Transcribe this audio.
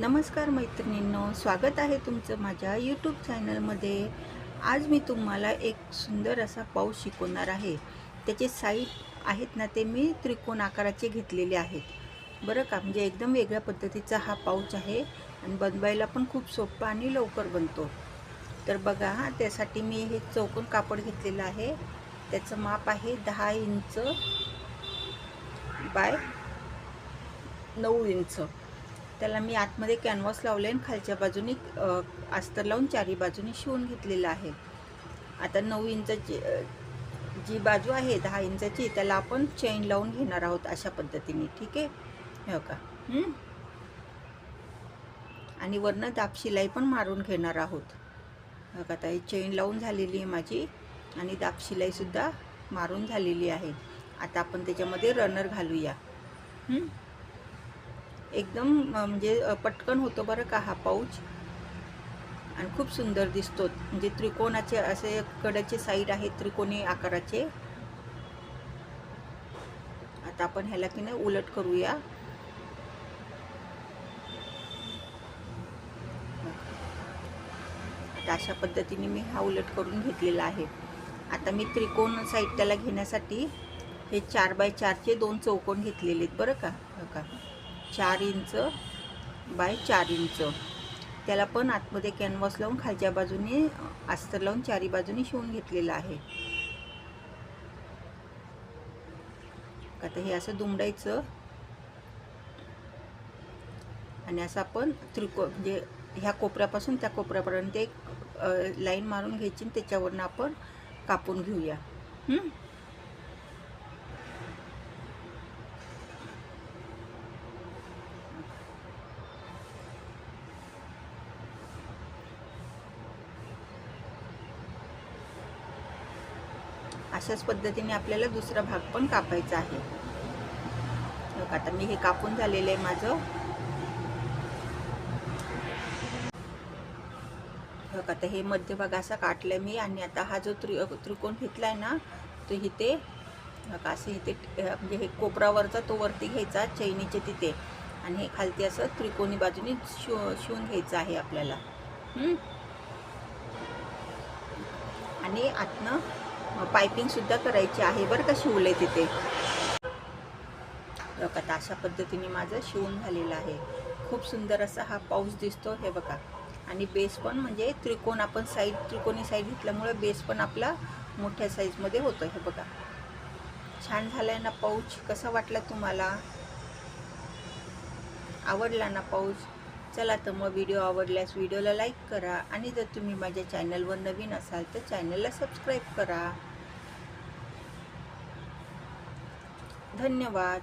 नमस्कार मैत्रिणींनो स्वागत आहे तुमचं माझ्या यूट्यूब चॅनलमध्ये आज मी तुम्हाला एक सुंदर असा पाऊस शिकवणार आहे. त्याचे साईड आहेत ना ते मी त्रिकोण आकाराचे घेतलेले आहेत. बरं का? म्हणजे एकदम वेगळ्या पद्धतीचा हा पाऊच आहे आणि बनवायला पण खूप सोपा आणि लवकर बनतो. तर बघा हां त्यासाठी मी हे चौकोन कापड घेतलेलं आहे. त्याचं माप आहे दहा इंच बाय नऊ इंच. त्याला मी आतमध्ये कॅनव्हास लावले आणि खालच्या बाजूने अस्तर लावून चारी बाजूने शिवून घेतलेलं आहे. आता नऊ इंचाची जी बाजू आहे दहा इंचाची त्याला आपण चेन लावून घेणार आहोत अशा पद्धतीने ठीक आहे? हो का? आणि वरनं दाब शिलाई पण मारून घेणार आहोत. हो का? आता ही चेन लावून झालेली आहे माझी आणि दाब शिलाईसुद्धा मारून झालेली आहे. आता आपण त्याच्यामध्ये रनर घालूया. एकदम म्हणजे पटकन होतो बरं का हा पाऊच. आणि खूप सुंदर दिसतो. म्हणजे त्रिकोणाचे असे कड्याचे साईड आहेत त्रिकोणी आकाराचे. आता आपण ह्याला की नाही उलट करूया. आता अशा पद्धतीने मी हा उलट करून घेतलेला आहे. आता मी त्रिकोण साईड त्याला घेण्यासाठी हे चार बाय चारचे दोन चौकोन घेतलेले आहेत बरं का? हो का चार इंच बाय चार इंच. त्याला पण आतमध्ये कॅनव्हास लावून खालच्या बाजूने अस्तर लावून चारी बाजूने शिवून घेतलेलं आहे. आता हे असं दुमडायचं. आणि असं आपण त्रिको म्हणजे ह्या कोपऱ्यापासून त्या कोपऱ्यापर्यंत एक लाईन मारून घ्यायची आणि त्याच्यावरनं आपण कापून घेऊया. अशाच पद्धतीने आपल्याला दुसरा भाग पण कापायचा आहे. बघा, आता मी हे कापून झालेलं आहे माझं. बघा, आता हे मध्यभाग असा काटलाय मी आणि आता हा जो त्रि त्रिकोण घेतलाय ना तो इथे बघा, असं इथे म्हणजे हे कोपरावरचा तो वरती घ्यायचा चैनीचे तिथे. आणि हे खालती असं त्रिकोणी बाजूने शिव शिवून घ्यायचं आहे आपल्याला. आणि आतनं पायपिंगसुद्धा करायची आहे. बरं का शिवले तिथे? बघा आता अशा पद्धतीने माझं शिवून झालेलं आहे. खूप सुंदर असा हा पाऊस दिसतो हे बघा. आणि बेस पण म्हणजे त्रिकोण आपण साईड त्रिकोणी साईड घेतल्यामुळे बेस पण आपला मोठ्या साईजमध्ये होतो हे बघा. छान झालाय ना पाऊच कसा वाटला तुम्हाला? आवडला ना पाऊच चला तर मग व्हिडिओ आवडल्यास व्हिडिओला लाईक करा आणि जर तुम्ही माझ्या चॅनलवर नवीन असाल तर चॅनलला सबस्क्राईब करा. धन्यवाद.